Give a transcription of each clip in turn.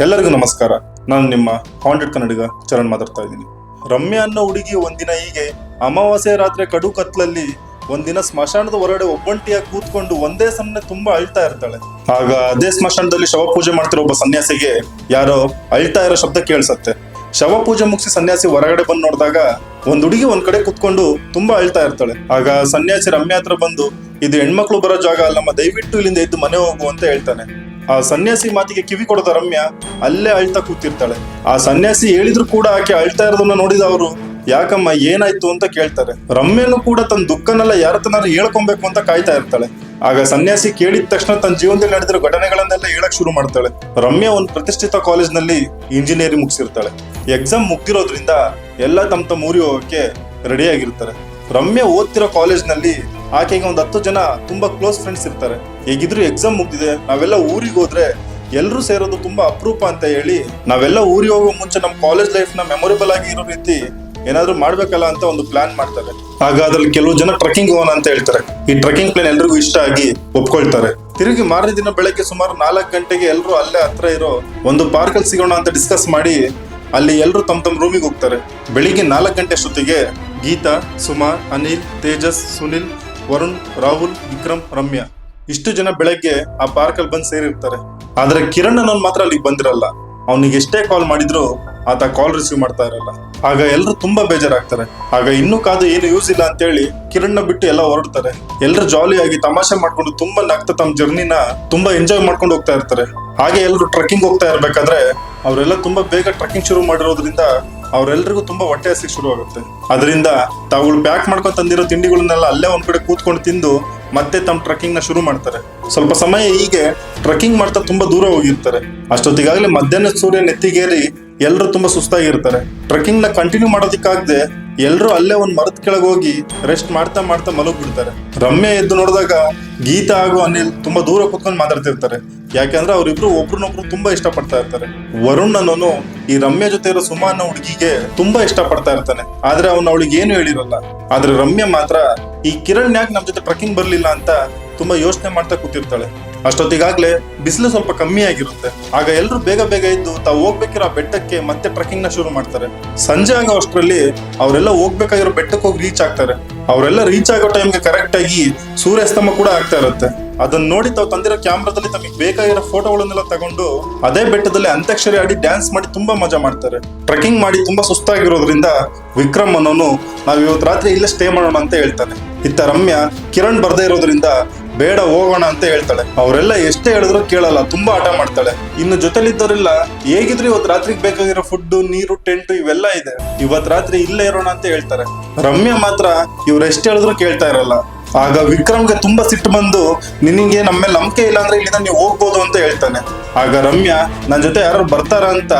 ಎಲ್ಲರಿಗೂ ನಮಸ್ಕಾರ. ನಾನು ನಿಮ್ಮ ಹಾಂಡೆಡ್ ಕನ್ನಡಿಗ ಚರಣ್ ಮಾತಾಡ್ತಾ ಇದ್ದೀನಿ. ರಮ್ಯಾ ಅನ್ನೋ ಹುಡುಗಿ ಒಂದಿನ ಹೀಗೆ ಅಮಾವಾಸ್ಯೆ ರಾತ್ರಿ ಕಡು ಕತ್ಲಲ್ಲಿ ಒಂದಿನ ಸ್ಮಶಾನದ ಹೊರಗಡೆ ಒಬ್ಬಂಟಿಯಾಗಿ ಕೂತ್ಕೊಂಡು ಒಂದೇ ಸಮನೆ ತುಂಬಾ ಅಳ್ತಾ ಇರ್ತಾಳೆ. ಆಗ ಅದೇ ಸ್ಮಶಾನದಲ್ಲಿ ಶವ ಪೂಜೆ ಮಾಡ್ತಿರೋ ಒಬ್ಬ ಸನ್ಯಾಸಿಗೆ ಯಾರೋ ಅಳ್ತಾ ಇರೋ ಶಬ್ದ ಕೇಳಿಸತ್ತೆ. ಶವ ಪೂಜೆ ಮುಗಿಸಿ ಸನ್ಯಾಸಿ ಹೊರಗಡೆ ಬಂದು ನೋಡಿದಾಗ ಒಂದ್ ಹುಡುಗಿ ಒಂದ್ ಕಡೆ ಕುತ್ಕೊಂಡು ತುಂಬಾ ಅಳ್ತಾ ಇರ್ತಾಳೆ. ಆಗ ಸನ್ಯಾಸಿ ರಮ್ಯಾ ಹತ್ರ ಬಂದು, ಇದು ಹೆಣ್ಮಕ್ಳು ಬರೋ ಜಾಗ ಅಲ್ಲಮ್ಮ, ದಯವಿಟ್ಟು ಇಲ್ಲಿಂದ ಎದ್ದು ಮನೆ ಹೋಗು ಅಂತ ಹೇಳ್ತಾನೆ. ಆ ಸನ್ಯಾಸಿ ಮಾತಿಗೆ ಕಿವಿ ಕೊಡದ ರಮ್ಯ ಅಲ್ಲೇ ಅಳ್ತಾ ಕೂತಿರ್ತಾಳೆ. ಆ ಸನ್ಯಾಸಿ ಹೇಳಿದ್ರು ಕೂಡ ಆಕೆ ಅಳ್ತಾ ಇರೋದನ್ನ ನೋಡಿದ ಅವರು, ಯಾಕಮ್ಮ, ಏನಾಯ್ತು ಅಂತ ಕೇಳ್ತಾರೆ. ರಮ್ಯನು ಕೂಡ ತನ್ನ ದುಃಖನೆಲ್ಲ ಯಾರ ತನಾರು ಹೇಳ್ಕೊಬೇಕು ಅಂತ ಕಾಯ್ತಾ ಇರ್ತಾಳೆ. ಆಗ ಸನ್ಯಾಸಿ ಕೇಳಿದ ತಕ್ಷಣ ತನ್ನ ಜೀವನದಲ್ಲಿ ನಡೆದಿರೋ ಘಟನೆಗಳನ್ನೆಲ್ಲ ಹೇಳಕ್ ಶುರು ಮಾಡ್ತಾಳೆ. ರಮ್ಯ ಒಂದು ಪ್ರತಿಷ್ಠಿತ ಕಾಲೇಜ್ನಲ್ಲಿ ಇಂಜಿನಿಯರಿಂಗ್ ಮುಗಿಸಿರ್ತಾಳೆ. ಎಕ್ಸಾಮ್ ಮುಗ್ದಿರೋದ್ರಿಂದ ಎಲ್ಲ ತಮ್ಮ ತಮ್ಮ ಊರಿಗೆ ಹೋಗಕ್ಕೆ ರೆಡಿ ಆಗಿರ್ತಾರೆ. ರಮ್ಯ ಓದ್ತಿರೋ ಕಾಲೇಜ್ನಲ್ಲಿ ಆಕೆಗೆ ಒಂದು ಹತ್ತು ಜನ ತುಂಬಾ ಕ್ಲೋಸ್ ಫ್ರೆಂಡ್ಸ್ ಇರ್ತಾರೆ. ಹೇಗಿದ್ರು ಎಕ್ಸಾಮ್ ಮುಗ್ದಿದೆ, ನಾವೆಲ್ಲ ಊರಿಗೆ ಹೋದ್ರೆ ಎಲ್ಲರೂ ಸೇರೋದು ತುಂಬಾ ಅಪರೂಪ ಅಂತ ಹೇಳಿ ನಾವೆಲ್ಲ ಊರಿಗೆ ಹೋಗೋ ಮುಂಚೆ ನಮ್ಮ ಕಾಲೇಜ್ ಲೈಫ್ನ ಮೆಮೊರೇಬಲ್ ಆಗಿ ಇರೋ ರೀತಿ ಏನಾದ್ರೂ ಮಾಡ್ಬೇಕಲ್ಲ ಅಂತ ಒಂದು ಪ್ಲಾನ್ ಮಾಡ್ತಾರೆ. ಆಗ ಅದ್ರಲ್ಲಿ ಕೆಲವು ಜನ ಟ್ರಕ್ಕಿಂಗ್ ಹೋಗೋಣ ಅಂತ ಹೇಳ್ತಾರೆ. ಈ ಟ್ರಕ್ಕಿಂಗ್ ಪ್ಲಾನ್ ಎಲ್ರಿಗೂ ಇಷ್ಟ ಆಗಿ ಒಪ್ಕೊಳ್ತಾರೆ. ತಿರುಗಿ ಮಾರನೇ ದಿನ ಬೆಳಗ್ಗೆ ಸುಮಾರು ನಾಲ್ಕು ಗಂಟೆಗೆ ಎಲ್ಲರೂ ಅಲ್ಲೇ ಹತ್ರ ಇರೋ ಒಂದು ಪಾರ್ಕಲ್ಲಿ ಸಿಗೋಣ ಅಂತ ಡಿಸ್ಕಸ್ ಮಾಡಿ ಅಲ್ಲಿ ಎಲ್ಲರೂ ತಮ್ಮ ತಮ್ಮ ರೂಮಿಗೆ ಹೋಗ್ತಾರೆ. ಬೆಳಿಗ್ಗೆ ನಾಲ್ಕು ಗಂಟೆ ಸುತ್ತಿಗೆ ಗೀತಾ, ಸುಮಾ, ಅನಿಲ್, ತೇಜಸ್, ಸುನಿಲ್ ವರುಣ್, ರಾಹುಲ್, ವಿಕ್ರಮ್, ರಮ್ಯಾ. ಇಷ್ಟು ಜನ ಬೆಳಗ್ಗೆ ಆ ಪಾರ್ಕ್ ಅಲ್ಲಿ ಬಂದು ಸೇರಿರ್ತಾರೆ. ಆದ್ರೆ ಕಿರಣ್ ಅನ್ನೋನ್ ಮಾತ್ರ ಅಲ್ಲಿಗೆ ಬಂದಿರಲ್ಲ. ಅವನಿಗೆ ಎಷ್ಟೇ ಕಾಲ್ ಮಾಡಿದ್ರು ಆತ ಕಾಲ್ ರಿಸೀವ್ ಮಾಡ್ತಾ ಇರಲ್ಲ. ಆಗ ಎಲ್ಲರೂ ತುಂಬಾ ಬೇಜಾರಾಗ್ತಾರೆ. ಆಗ ಇನ್ನೂ ಕಾದು ಏನು ಯೂಸ್ ಇಲ್ಲ ಅಂತೇಳಿ ಕಿರಣ್ ಬಿಟ್ಟು ಎಲ್ಲ ಹೊರಡ್ತಾರೆ. ಎಲ್ಲರೂ ಜಾಲಿಯಾಗಿ ತಮಾಷೆ ಮಾಡ್ಕೊಂಡು ತುಂಬಾ ನಗ್ತಾ ತಮ್ಮ ಜರ್ನಿನ ತುಂಬಾ ಎಂಜಾಯ್ ಮಾಡ್ಕೊಂಡು ಹೋಗ್ತಾ ಇರ್ತಾರೆ. ಹಾಗೆ ಎಲ್ಲರೂ ಟ್ರೆಕ್ಕಿಂಗ್ ಹೋಗ್ತಾ ಇರ್ಬೇಕಾದ್ರೆ ಅವರೆಲ್ಲ ತುಂಬಾ ಬೇಗ ಟ್ರೆಕ್ಕಿಂಗ್ ಶುರು ಮಾಡಿರೋದ್ರಿಂದ ಅವರೆಲ್ಲರಿಗೂ ತುಂಬಾ ಹೊಟ್ಟೆ ಹಸಿ ಶುರು ಆಗುತ್ತೆ ಅದರಿಂದ ತಾವುಗಳು ಪ್ಯಾಕ್ ಮಾಡ್ಕೊಂಡು ತಂದಿರೋ ತಿಂಡಿಗಳನ್ನೆಲ್ಲ ಅಲ್ಲೇ ಒಂದ್ ಕಡೆ ಕೂತ್ಕೊಂಡು ತಿಂದು ಮತ್ತೆ ತಮ್ಮ ಟ್ರಕ್ಕಿಂಗ್ನ ಶುರು ಮಾಡ್ತಾರೆ. ಸ್ವಲ್ಪ ಸಮಯ ಹೀಗೆ ಟ್ರಕ್ಕಿಂಗ್ ಮಾಡ್ತಾ ತುಂಬಾ ದೂರ ಹೋಗಿರ್ತಾರೆ. ಅಷ್ಟೊತ್ತಿಗಾಗಲೇ ಮಧ್ಯಾಹ್ನ ಸೂರ್ಯ ನೆತ್ತಿಗೇರಿ ಎಲ್ಲರೂ ತುಂಬಾ ಸುಸ್ತಾಗಿರ್ತಾರೆ. ಟ್ರಕ್ಕಿಂಗ್ನ ಕಂಟಿನ್ಯೂ ಮಾಡೋದಕ್ಕಾಗದೆ ಎಲ್ಲರೂ ಅಲ್ಲೇ ಒಂದ್ ಮರದ ಕೆಳಗೆ ಹೋಗಿ ರೆಸ್ಟ್ ಮಾಡ್ತಾ ಮಾಡ್ತಾ ಮಲಗ್ ಬಿಡ್ತಾರೆ ರಮ್ಯಾ ಎದ್ದು ನೋಡಿದಾಗ ಗೀತಾ ಹಾಗೂ ಅನಿಲ್ ತುಂಬಾ ದೂರ ಕುತ್ಕೊಂಡು ಮಾತಾಡ್ತಿರ್ತಾರೆ. ಯಾಕೆಂದ್ರೆ ಅವರಿಬ್ರು ಒಬ್ರನ್ನೊಬ್ರು ತುಂಬಾ ಇಷ್ಟಪಡ್ತಾ ಇರ್ತಾರೆ. ವರುಣ್ ಅನ್ನೋನು ಈ ರಮ್ಯ ಜೊತೆ ಇರೋ ಸುಮಾ ಅನ್ನೋ ಹುಡುಗಿಗೆ ತುಂಬಾ ಇಷ್ಟಪಡ್ತಾ ಇರ್ತಾನೆ. ಆದ್ರೆ ಅವನು ಅವಳಿಗೆ ಏನು ಹೇಳಿರಲ್ಲ. ಆದ್ರೆ ರಮ್ಯ ಮಾತ್ರ ಈ ಕಿರಣ್ ಯಾಕೆ ನಮ್ ಜೊತೆ ಟ್ರಕ್ಕಿಂಗ್ ಬರ್ಲಿಲ್ಲ ಅಂತ ತುಂಬಾ ಯೋಚನೆ ಮಾಡ್ತಾ ಕೂತಿರ್ತಾಳೆ. ಅಷ್ಟೊತ್ತಿಗಾಗ್ಲೇ ಬಿಸಿಲು ಸ್ವಲ್ಪ ಕಮ್ಮಿ ಆಗಿರುತ್ತೆ. ಆಗ ಎಲ್ಲರೂ ಬೇಗ ಬೇಗ ಇದ್ದು ತಾವು ಹೋಗ್ಬೇಕಿರೋ ಬೆಟ್ಟಕ್ಕೆ ಮತ್ತೆ ಟ್ರೆಕ್ಕಿಂಗ್ನ ಶುರು ಮಾಡ್ತಾರೆ. ಸಂಜೆ ಆಗೋ ಅಷ್ಟರಲ್ಲಿ ಅವರೆಲ್ಲ ಹೋಗ್ಬೇಕಾಗಿರೋ ಬೆಟ್ಟಕ್ಕೆ ಹೋಗಿ ರೀಚ್ ಆಗ್ತಾರೆ. ಅವರೆಲ್ಲ ರೀಚ್ ಆಗೋ ಟೈಮ್ಗೆ ಕರೆಕ್ಟ್ ಆಗಿ ಸೂರ್ಯಾಸ್ತಮ ಕೂಡ ಆಗ್ತಾ ಇರುತ್ತೆ. ಅದನ್ನ ನೋಡಿ ತಾವು ತಂದಿರೋ ಕ್ಯಾಮ್ರಾದಲ್ಲಿ ತಮಗೆ ಬೇಕಾಗಿರೋ ಫೋಟೋಗಳನ್ನೆಲ್ಲ ತಗೊಂಡು ಅದೇ ಬೆಟ್ಟದಲ್ಲಿ ಅಂತ್ಯಾಕ್ಷರಿ ಆಡಿ ಡ್ಯಾನ್ಸ್ ಮಾಡಿ ತುಂಬಾ ಮಜಾ ಮಾಡ್ತಾರೆ. ಟ್ರೆಕ್ಕಿಂಗ್ ಮಾಡಿ ತುಂಬಾ ಸುಸ್ತಾಗಿರೋದ್ರಿಂದ ವಿಕ್ರಮ್ ಅನ್ನೋನು ನಾವು ಇವತ್ತು ರಾತ್ರಿ ಇಲ್ಲೇ ಸ್ಟೇ ಮಾಡೋಣ ಅಂತ ಹೇಳ್ತಾನೆ. ಇತ್ತ ರಮ್ಯಾ ಕಿರಣ್ ಬರ್ದೇ ಇರೋದ್ರಿಂದ ಬೇಡ ಹೋಗೋಣ ಅಂತ ಹೇಳ್ತಾಳೆ. ಅವರೆಲ್ಲ ಎಷ್ಟೇ ಹೇಳಿದ್ರು ಕೇಳಲ್ಲ, ತುಂಬಾ ಆಟ ಮಾಡ್ತಾಳೆ. ಇನ್ನು ಜೊತೆಲಿದ್ದವರೆಲ್ಲ ಹೇಗಿದ್ರು ಇವತ್ತು ರಾತ್ರಿಗೆ ಬೇಕಾಗಿರೋ ಫುಡ್ ನೀರು ಟೆಂಟ್ ಇವೆಲ್ಲ ಇದೆ. ಇವತ್ ರಾತ್ರಿ ಇಲ್ಲೇ ಇರೋಣ ಅಂತ ಹೇಳ್ತಾರೆ. ರಮ್ಯಾ ಮಾತ್ರ ಇವ್ರು ಎಷ್ಟೇ ಹೇಳಿದ್ರು ಕೇಳ್ತಾ ಇರಲ್ಲ. ಆಗ ವಿಕ್ರಮ್ಗೆ ತುಂಬಾ ಸಿಟ್ಟು ಬಂದು ನಿನಗೆ ನಮ್ಮ ಮೇಲೆ ನಂಬಿಕೆ ಇಲ್ಲ ಅಂದ್ರೆ ಇಲ್ಲಿಂದ ನೀವು ಹೋಗ್ಬೋದು ಅಂತ ಹೇಳ್ತಾನೆ. ಆಗ ರಮ್ಯಾ ನನ್ನ ಜೊತೆ ಯಾರು ಬರ್ತಾರ ಅಂತ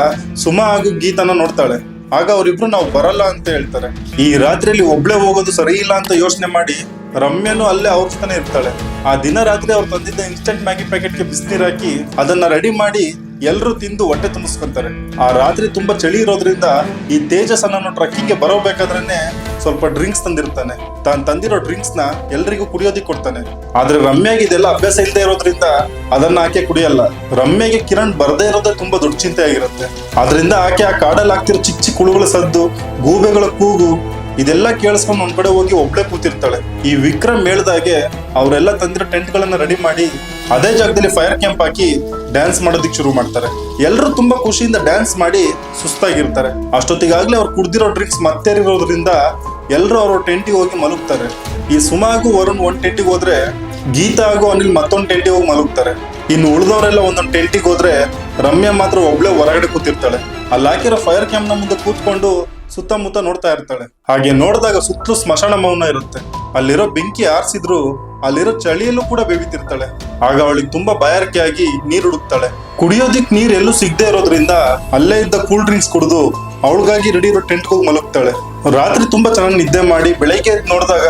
ಸುಮಾ ಹಾಗೂ ಗೀತನ ನೋಡ್ತಾಳೆ. ಆಗ ಅವರಿಬ್ರು ನಾವು ಬರಲ್ಲ ಅಂತ ಹೇಳ್ತಾರೆ. ಈ ರಾತ್ರಿಯಲ್ಲಿ ಒಬ್ಳೆ ಹೋಗೋದು ಸರಿ ಇಲ್ಲ ಅಂತ ಯೋಚನೆ ಮಾಡಿ ರಮ್ಯನು ಅಲ್ಲೇ ಅವ್ರ ಇರ್ತಾಳೆ. ಆ ದಿನ ರಾತ್ರಿ ಅವ್ರು ತಂದಿದ್ದ ಇನ್ಸ್ಟೆಂಟ್ ಮ್ಯಾಗಿ ಪ್ಯಾಕೆಟ್ಗೆ ಬಿಸಿನೀರ್ ಹಾಕಿ ಅದನ್ನ ರೆಡಿ ಮಾಡಿ ಎಲ್ಲರೂ ತಿಂದು ಹೊಟ್ಟೆ ತುಂಬಿಸ್ಕೊಂತಾರೆ. ಆ ರಾತ್ರಿ ತುಂಬಾ ಚಳಿ ಇರೋದ್ರಿಂದ ಈ ತೇಜಸ್ ಅನ್ನೋ ಟ್ರಕ್ಕಿಂಗ್ಗೆ ಬರೋಬೇಕಾದ್ರೆ ಸ್ವಲ್ಪ ಡ್ರಿಂಕ್ಸ್ ತಂದಿರ್ತಾನೆ. ತಾನು ತಂದಿರೋ ಡ್ರಿಂಕ್ಸ್ನ ಎಲ್ರಿಗೂ ಕುಡಿಯೋದಿಕ್ ಕೊಡ್ತಾನೆ. ಆದ್ರೆ ರಮ್ಯಾಗೆ ಇದೆಲ್ಲ ಅಭ್ಯಾಸ ಇಲ್ಲದೆ ಇರೋದ್ರಿಂದ ಅದನ್ನ ಆಕೆ ಕುಡಿಯಲ್ಲ. ರಮ್ಯಾಗೆ ಕಿರಣ್ ಬರ್ದೇ ಇರೋದೇ ತುಂಬಾ ದೊಡ್ಡ ಚಿಂತೆ ಆಗಿರುತ್ತೆ. ಅದರಿಂದ ಆಕೆ ಆ ಕಾಡಲ್ಲಿ ಆಗ್ತಿರೋ ಚಿಕ್ಕ ಚಿಕ್ಕ ಹುಳುಗಳ ಸದ್ದು, ಗೂಬೆಗಳ ಕೂಗು ಇದೆಲ್ಲ ಕೇಳಿಸ್ಕೊಂಡು ಒಂದ್ ಕಡೆ ಹೋಗಿ ಒಬ್ಳೆ ಕೂತಿರ್ತಾಳೆ. ಈ ವಿಕ್ರಮ್ ಹೇಳ್ದಾಗೆ ಅವರೆಲ್ಲ ತಂದಿರೋ ಟೆಂಟ್ ಗಳನ್ನ ರೆಡಿ ಮಾಡಿ ಅದೇ ಜಾಗದಲ್ಲಿ ಫೈರ್ ಕ್ಯಾಂಪ್ ಹಾಕಿ ಡ್ಯಾನ್ಸ್ ಮಾಡೋದಕ್ಕೆ ಶುರು ಮಾಡ್ತಾರೆ. ಎಲ್ಲರೂ ತುಂಬಾ ಖುಷಿಯಿಂದ ಡ್ಯಾನ್ಸ್ ಮಾಡಿ ಸುಸ್ತಾಗಿರ್ತಾರೆ. ಅಷ್ಟೊತ್ತಿಗಾಗ್ಲೇ ಅವ್ರು ಕುಡ್ದಿರೋ ಡ್ರಿಂಕ್ಸ್ ಮತ್ತೇರಿರೋದ್ರಿಂದ ಎಲ್ಲರೂ ಅವ್ರ ಟೆಂಟಿಗೆ ಹೋಗಿ ಮಲಗ್ತಾರೆ. ಈ ಸುಮಾಗು ವರುಣ್ ಒಂದ್ ಟೆಂಟಿಗೆ ಹೋದ್ರೆ ಗೀತಾ ಹಾಗೂ ಅನಿಲ್ ಮತ್ತೊಂದ್ ಟೆಂಟಿಗೆ ಹೋಗಿ ಮಲಗ್ತಾರೆ. ಇನ್ನು ಉಳಿದವರೆಲ್ಲ ಒಂದೊಂದು ಟೆಂಟಿಗೆ ಹೋದ್ರೆ ರಮ್ಯಾ ಮಾತ್ರ ಒಬ್ಳೆ ಹೊರಗಡೆ ಕೂತಿರ್ತಾಳೆ. ಅಲ್ಲಿ ಹಾಕಿರೋ ಫೈರ್ ಕ್ಯಾಂಪ್ನ ಮುಂದೆ ಕೂತ್ಕೊಂಡು ಸುತ್ತಮುತ್ತ ನೋಡ್ತಾ ಇರ್ತಾಳೆ. ಹಾಗೆ ನೋಡಿದಾಗ ಸುತ್ತಲೂ ಸ್ಮಶಾನ ಮೌನ ಇರುತ್ತೆ. ಅಲ್ಲಿರೋ ಬೆಂಕಿ ಆರಿಸಿದ್ರು ಅಲ್ಲಿರೋ ಚಳಿಯಲ್ಲೂ ಕೂಡ ಬೇವಿತಿರ್ತಾಳೆ. ಆಗ ಅವಳಿಗೆ ತುಂಬಾ ಬಾಯಾರಿಕೆ ಆಗಿ ನೀರು ಹುಡುಕ್ತಾಳೆ. ಕುಡಿಯೋದಿಕ್ ನೀರ್ ಎಲ್ಲೂ ಸಿಗದೆ ಇರೋದ್ರಿಂದ ಅಲ್ಲೇ ಇದ್ದ ಕೂಲ್ ಡ್ರಿಂಕ್ಸ್ ಕುಡಿದು ಅವಳಿಗಾಗಿ ರೆಡಿ ಇರೋ ಟೆಂಟ್ ಹೋಗಿ ಮಲಗ್ತಾಳೆ. ರಾತ್ರಿ ತುಂಬಾ ಚೆನ್ನಾಗಿ ನಿದ್ದೆ ಮಾಡಿ ಬೆಳಗ್ಗೆ ನೋಡಿದಾಗ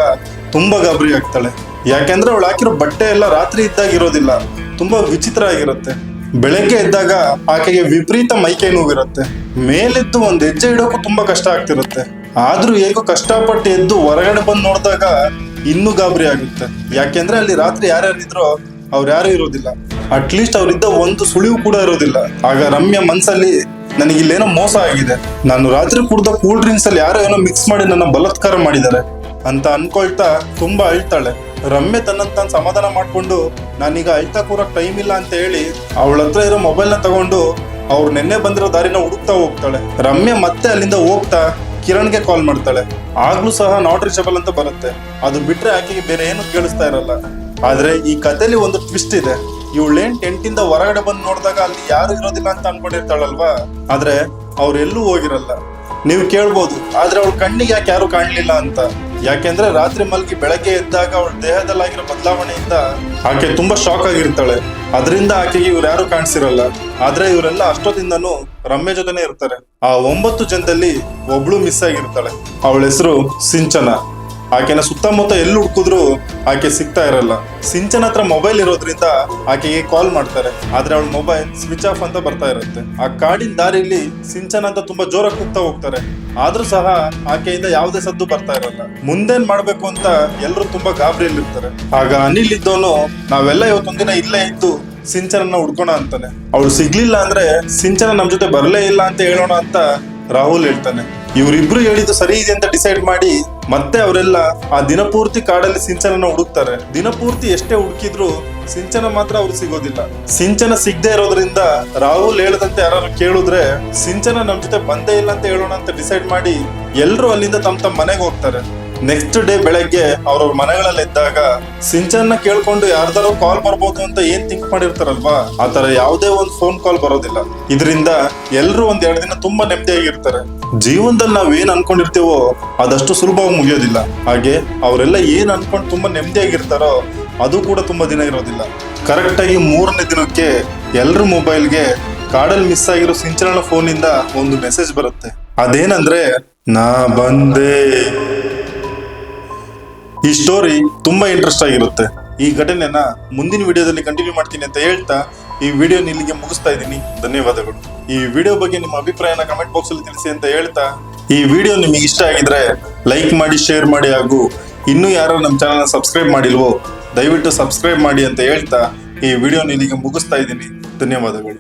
ತುಂಬಾ ಗಾಬರಿ ಆಗ್ತಾಳೆ. ಯಾಕೆಂದ್ರೆ ಅವಳು ಹಾಕಿರೋ ಬಟ್ಟೆ ಎಲ್ಲ ರಾತ್ರಿ ಇದ್ದಾಗ ಇರೋದಿಲ್ಲ. ತುಂಬಾ ವಿಚಿತ್ರ ಆಗಿರುತ್ತೆ. ಬೆಳಗ್ಗೆ ಎದ್ದಾಗ ಆಕೆಗೆ ವಿಪರೀತ ಮೈಕೈ ನೋವಿರುತ್ತೆ. ಮೇಲೆದ್ದು ಒಂದು ಹೆಜ್ಜೆ ಇಡೋಕ್ಕೂ ತುಂಬಾ ಕಷ್ಟ ಆಗ್ತಿರುತ್ತೆ. ಆದ್ರೂ ಹೇಗೋ ಕಷ್ಟಪಟ್ಟು ಎದ್ದು ಹೊರಗಡೆ ಬಂದು ನೋಡಿದಾಗ ಇನ್ನೂ ಗಾಬರಿ ಆಗುತ್ತೆ. ಯಾಕೆಂದ್ರೆ ಅಲ್ಲಿ ರಾತ್ರಿ ಯಾರ್ಯಾರಿದ್ರೋ ಅವ್ರು ಯಾರು ಇರೋದಿಲ್ಲ. ಅಟ್ಲೀಸ್ಟ್ ಅವರಿದ್ದ ಒಂದು ಸುಳಿವು ಕೂಡ ಇರೋದಿಲ್ಲ. ಆಗ ರಮ್ಯ ಮನ್ಸಲ್ಲಿ ನನಗೆ ಇಲ್ಲೇನೋ ಮೋಸ ಆಗಿದೆ. ನಾನು ರಾತ್ರಿ ಕುಡ್ದ ಕೂಲ್ ಡ್ರಿಂಕ್ಸ್ ಅಲ್ಲಿ ಯಾರೋ ಏನೋ ಮಿಕ್ಸ್ ಮಾಡಿ ನನ್ನ ಬಲತ್ಕಾರ ಮಾಡಿದ್ದಾರೆ ಅಂತ ಅನ್ಕೊಳ್ತಾ ತುಂಬಾ ಅಳ್ತಾಳೆ. ರಮ್ಯ ತನ್ನಂತ ತಾನು ಸಮಾಧಾನ ಮಾಡ್ಕೊಂಡು, ನಾನೀಗ ಅಳ್ತಾ ಕೂರಕ್ ಟೈಮ್ ಇಲ್ಲ ಅಂತ ಹೇಳಿ ಅವಳ ಹತ್ರ ಇರೋ ಮೊಬೈಲ್ನ ತಗೊಂಡು ಅವ್ರು ನೆನ್ನೆ ಬಂದಿರೋ ದಾರಿನ ಹುಡುಕ್ತಾ ಹೋಗ್ತಾಳೆ. ರಮ್ಯ ಮತ್ತೆ ಅಲ್ಲಿಂದ ಹೋಗ್ತಾ ಕಿರಣ್ಗೆ ಕಾಲ್ ಮಾಡ್ತಾಳೆ. ಆಗ್ಲೂ ಸಹ ನಾಟ್ ರೀಚಬಲ್ ಅಂತ ಬರುತ್ತೆ. ಅದು ಬಿಟ್ರೆ ಆಕೆಗೆ ಬೇರೆ ಏನು ಕೇಳಿಸ್ತಾ ಇರಲ್ಲ. ಆದ್ರೆ ಈ ಕಥೆಲಿ ಒಂದು ಟ್ವಿಸ್ಟ್ ಇದೆ. ಇವಳೇನ್ ಇಂದ ಹೊರಗಡೆ ಬಂದು ನೋಡಿದಾಗ ಅಲ್ಲಿ ಯಾರು ಇರೋದಿಲ್ಲ ಅಂತ ಅನ್ಕೊಂಡಿರ್ತಾಳಲ್ವಾ? ಆದ್ರೆ ಅವ್ರೆಲ್ಲೂ ಹೋಗಿರಲ್ಲ. ನೀವು ಕೇಳ್ಬೋದು, ಆದ್ರೆ ಅವಳ ಕಣ್ಣಿಗೆ ಯಾಕೆ ಯಾರು ಕಾಣ್ಲಿಲ್ಲ ಅಂತ. ಯಾಕೆಂದ್ರೆ ರಾತ್ರಿ ಮಲ್ಗಿ ಬೆಳಗ್ಗೆ ಎದ್ದಾಗ ಅವಳ ದೇಹದಲ್ಲಾಗಿರೋ ಬದಲಾವಣೆಯಿಂದ ಆಕೆ ತುಂಬಾ ಶಾಕ್ ಆಗಿರ್ತಾಳೆ. ಅದರಿಂದ ಆಕೆಗೆ ಇವ್ರು ಯಾರು ಕಾಣಿಸಿರಲ್ಲ. ಆದ್ರೆ ಇವರೆಲ್ಲ ಅಷ್ಟೊತ್ತಿಂದನು ರಮ್ಯ ಜೊತೆನೆ ಇರ್ತಾರೆ. ಆ ಒಂಬತ್ತು ಜನದಲ್ಲಿ ಒಬ್ಳು ಮಿಸ್ ಆಗಿರ್ತಾಳೆ. ಅವಳ ಹೆಸರು ಸಿಂಚನ. ಆಕೆನ ಸುತ್ತಮುತ್ತ ಎಲ್ಲಿ ಹುಡುಕಿದ್ರು ಆಕೆ ಸಿಗ್ತಾ ಇರಲ್ಲ. ಸಿಂಚನ ಹತ್ರ ಮೊಬೈಲ್ ಇರೋದ್ರಿಂದ ಆಕೆಗೆ ಕಾಲ್ ಮಾಡ್ತಾರೆ. ಆದ್ರೆ ಅವಳ ಮೊಬೈಲ್ ಸ್ವಿಚ್ ಆಫ್ ಅಂತ ಬರ್ತಾ ಇರುತ್ತೆ. ಆ ಕಾಡಿನ ದಾರಿಲಿ ಸಿಂಚನ ಅಂತ ತುಂಬಾ ಜೋರಾಗಿ ಕೂಗ್ತಾ ಹೋಗ್ತಾರೆ. ಆದ್ರೂ ಸಹ ಆಕೆಯಿಂದ ಯಾವುದೇ ಸದ್ದು ಬರ್ತಾ ಇರಲ್ಲ. ಮುಂದೇನ್ ಮಾಡ್ಬೇಕು ಅಂತ ಎಲ್ಲರೂ ತುಂಬಾ ಗಾಬರಿಯಲ್ಲಿರ್ತಾರೆ. ಆಗ ಅನಿಲ್ ಇದ್ದವನು, ನಾವೆಲ್ಲ ಇವತ್ತೊಂದಿನ ಇಲ್ಲೇ ಇದ್ದು ಸಿಂಚನನ್ನ ಹುಡ್ಕೋಣ ಅಂತಾನೆ. ಅವಳು ಸಿಗ್ಲಿಲ್ಲ ಅಂದ್ರೆ ಸಿಂಚನ ನಮ್ ಜೊತೆ ಬರಲೇ ಇಲ್ಲ ಅಂತ ಹೇಳೋಣ ಅಂತ ರಾಹುಲ್ ಹೇಳ್ತಾನೆ. ಇವರಿಬ್ರು ಹೇಳಿದ್ದು ಸರಿ ಇದೆ ಅಂತ ಡಿಸೈಡ್ ಮಾಡಿ ಮತ್ತೆ ಅವರೆಲ್ಲ ಆ ದಿನಪೂರ್ತಿ ಕಾಡಲ್ಲಿ ಸಿಂಚನನ ಹುಡುಕ್ತಾರೆ. ದಿನಪೂರ್ತಿ ಎಷ್ಟೇ ಹುಡುಕಿದ್ರು ಸಿಂಚನ ಮಾತ್ರ ಅವ್ರು ಸಿಗೋದಿಲ್ಲ. ಸಿಂಚನ ಸಿಗದೆ ಇರೋದ್ರಿಂದ ರಾಹುಲ್ ಹೇಳದಂತೆ ಯಾರು ಕೇಳಿದ್ರೆ ಸಿಂಚನ ನಮ್ ಜೊತೆ ಬಂದೇ ಇಲ್ಲ ಅಂತ ಹೇಳೋಣ ಅಂತ ಡಿಸೈಡ್ ಮಾಡಿ ಎಲ್ರು ಅಲ್ಲಿಂದ ತಮ್ಮ ತಮ್ಮ ಮನೆಗೆ ಹೋಗ್ತಾರೆ. ನೆಕ್ಸ್ಟ್ ಡೇ ಬೆಳಗ್ಗೆ ಅವ್ರವ್ರ ಮನೆಗಳಲ್ಲಿ ಇದ್ದಾಗ ಸಿಂಚನ್ನ ಕೇಳ್ಕೊಂಡು ಯಾರ್ದಾರು ಕಾಲ್ ಬರ್ಬೋದು ಅಂತ ಏನ್ ಥಿಂಕ್ ಮಾಡಿರ್ತಾರಲ್ವಾ? ಆತರ ಯಾವುದೇ ಒಂದು ಫೋನ್ ಕಾಲ್ ಬರೋದಿಲ್ಲ. ಇದರಿಂದ ಎಲ್ರು ಒಂದ್ ಎರಡು ದಿನ ತುಂಬಾ ನೆಮ್ಮದಿಯಾಗಿರ್ತಾರೆ. ಜೀವನದಲ್ಲಿ ನಾವ್ ಏನ್ ಅನ್ಕೊಂಡಿರ್ತೀವೋ ಅದಷ್ಟು ಸುಲಭವಾಗಿ ಮುಗಿಯೋದಿಲ್ಲ. ಹಾಗೆ ಅವರೆಲ್ಲ ಏನ್ ಅನ್ಕೊಂಡು ತುಂಬಾ ನೆಮ್ಮದಿಯಾಗಿರ್ತಾರೋ ಅದು ಕೂಡ ತುಂಬಾ ದಿನ ಇರೋದಿಲ್ಲ. ಕರೆಕ್ಟ್ ಆಗಿ ಮೂರನೇ ದಿನಕ್ಕೆ ಎಲ್ರ ಮೊಬೈಲ್ಗೆ ಕಾಡಲ್ಲಿ ಮಿಸ್ ಆಗಿರೋ ಸಿಂಚನ ಫೋನಿಂದ ಒಂದು ಮೆಸೇಜ್ ಬರುತ್ತೆ. ಅದೇನಂದ್ರೆ, ನಾ ಬಂದೆ. ಈ ಸ್ಟೋರಿ ತುಂಬಾ ಇಂಟ್ರೆಸ್ಟ್ ಆಗಿರುತ್ತೆ. ಈ ಘಟನೆನ ಮುಂದಿನ ವಿಡಿಯೋದಲ್ಲಿ ಕಂಟಿನ್ಯೂ ಮಾಡ್ತೀನಿ ಅಂತ ಹೇಳ್ತಾ ಈ ವಿಡಿಯೋ ಇಲ್ಲಿಗೆ ಮುಗಿಸ್ತಾ ಇದ್ದೀನಿ. ಧನ್ಯವಾದಗಳು. ಈ ವಿಡಿಯೋ ಬಗ್ಗೆ ನಿಮ್ಮ ಅಭಿಪ್ರಾಯನ ಕಮೆಂಟ್ ಬಾಕ್ಸ್ ಅಲ್ಲಿ ತಿಳಿಸಿ ಅಂತ ಹೇಳ್ತಾ ಈ ವಿಡಿಯೋ ನಿಮಗೆ ಇಷ್ಟ ಆಗಿದ್ರೆ ಲೈಕ್ ಮಾಡಿ ಶೇರ್ ಮಾಡಿ ಹಾಗೂ ಇನ್ನೂ ಯಾರು ನಮ್ಮ ಚಾನಲ್ನ ಸಬ್ಸ್ಕ್ರೈಬ್ ಮಾಡಿಲ್ವೋ ದಯವಿಟ್ಟು ಸಬ್ಸ್ಕ್ರೈಬ್ ಮಾಡಿ ಅಂತ ಹೇಳ್ತಾ ಈ ವಿಡಿಯೋ ಇಲ್ಲಿಗೆ ಮುಗಿಸ್ತಾ ಇದ್ದೀನಿ. ಧನ್ಯವಾದಗಳು.